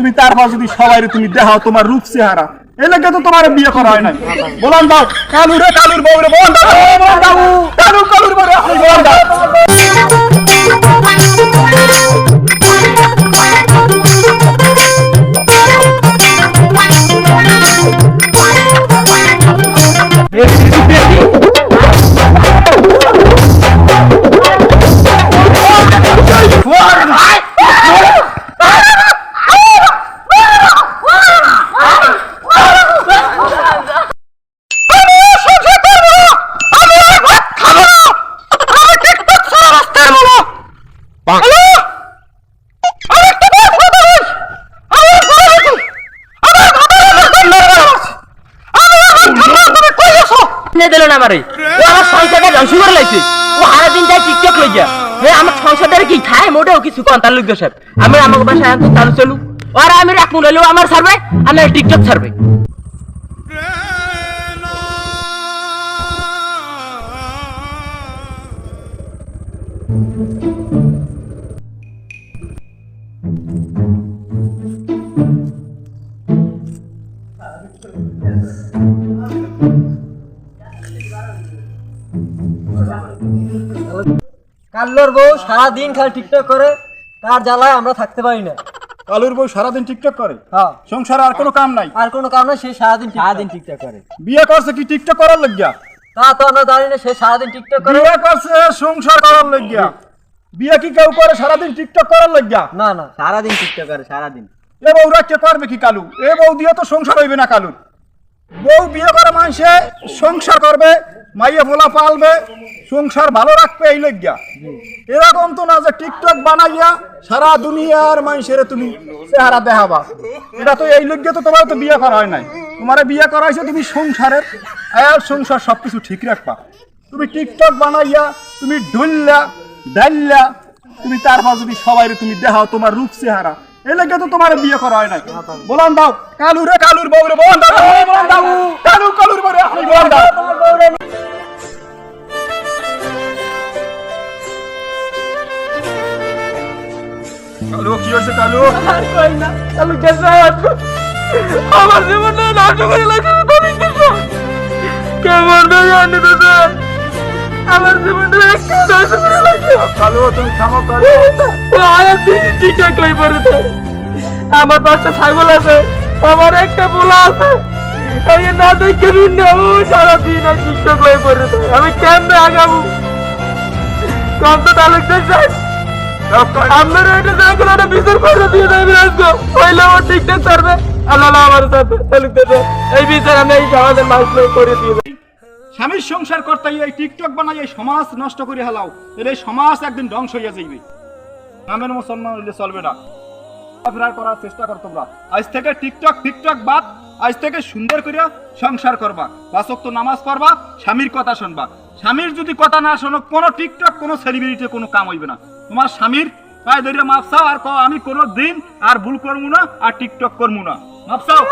তুমি তারপর যদি সবাই তুমি দেখাও তোমার রূপ চেহারা। এই লেগে তো তোমার বিয়ে করা হয় নাই। বলান দাও কালু রে কালুর বউ রে বলান দাও কালু কালুর বউ রে বলান দাও। নে দিল না আমারে? ও আমার সংসারটা ধ্বংস করে লাইছে। ও সারা দিন তাই টিকটক লই যা হে, আমার সংসারটা কি খায়? মোটেও কিছু কোন তার লুক সাহেব। আমি আমাকে বাসায় আনতো তাহলে চলু আর আমি রাখব লইলেও আমার ছাড়বে? আমার টিকটক ছাড়বে। কাল্লোর বউ সারাদিন খালি টিকটক করে তার জ্বালায় আমরা থাকতে পারি না। কালুর বউ সারাদিন টিকটক করে? হ্যাঁ। সংসারে আর কোনো কাম নাই? আর কোনো কারণে সে সারাদিন সারাদিন টিকটক করে। বিয়ে করছে কি টিকটক করার লাগিয়া? তা তো আমরা জানি না সে সারাদিন টিকটক করে। বিয়ে করছে সংসার করার লাগিয়া। বিয়ে কি কেউ করে সারাদিন টিকটক করার লাগিয়া? না না। সারাদিন টিকটক করে সারাদিন। এ বউরা কে করবে কি কালু? এ বউ দিয়ে তো সংসার হইবে না কালুর। বউ বিয়ে করে মানুষে সংসার করবে মাইয়ে ফোলা পালবে, সংসার ভালো রাখবে এই লজ্ঞা এরকম তো না যে টিকটক বানাইয়া সারা দুনিয়ার মানুষের তুমি চেহারা দেখাবা। এটা তো এই লজ্ঞা তো তোমার তো বিয়ে করা হয় নাই। তোমার বিয়ে করাইছে তুমি সংসারের আয়াল সংসার সবকিছু ঠিক রাখবা। তুমি টিকটক বানাইয়া, তুমি ঢুললা ডাল্লা তুমি তারপর যদি সবাই তুমি দেখাও তোমার রূপ, চেহারা, এই লেগে তো তোমার বিয়ে করা হয় নাই। বলান দাও, কালু রে, কালুর বউ রে বলান দাও বলান দাও। কালু কি হয়েছে কালু আর কই না গেছে আমার জীবনটা নষ্ট করে লাগছে তুমি কিছু কেমন জানি তো। আমার জীবনটা একটা নষ্ট করে লাগছে কালু তুমি থামো কালু ও আয়া দিন লই পড়েছে আমার পাঁচটা ছাগল আছে আমার একটা পোলা আছে। এই না দেখে না ও সারাদিন আর পড়েছে আমি কেমনে আগাবো? কম তো তালুক চাই এটা বিচার করে দিয়ে করবে আল্লাহ আমার সাথে। এই বিচার আমি এই সমাজের করে দিয়ে দেবো। স্বামীর সংসার এই টিকটক বানাই, এই সমাজ নষ্ট করে সমাজ একদিন ধ্বংস হইয়া যাইবে। মুসলমান হইলে চলবে না। ফেরার করার চেষ্টা কর তোমরা। আজ থেকে টিকটক টিকটক বাদ। আজ থেকে সুন্দর করিয়া সংসার করবা। বাসক তো নামাজ পড়বা, স্বামীর কথা শুনবা। স্বামীর যদি কথা না শোনো, কোনো টিকটক, কোনো সেলিব্রিটি কোনো কাম হইবে না। তোমার স্বামীর পায়ে ধরে মাপ চাও, আর কও, আমি কোনো দিন আর ভুল করব না, আর টিকটক করব না। মাপ চাও?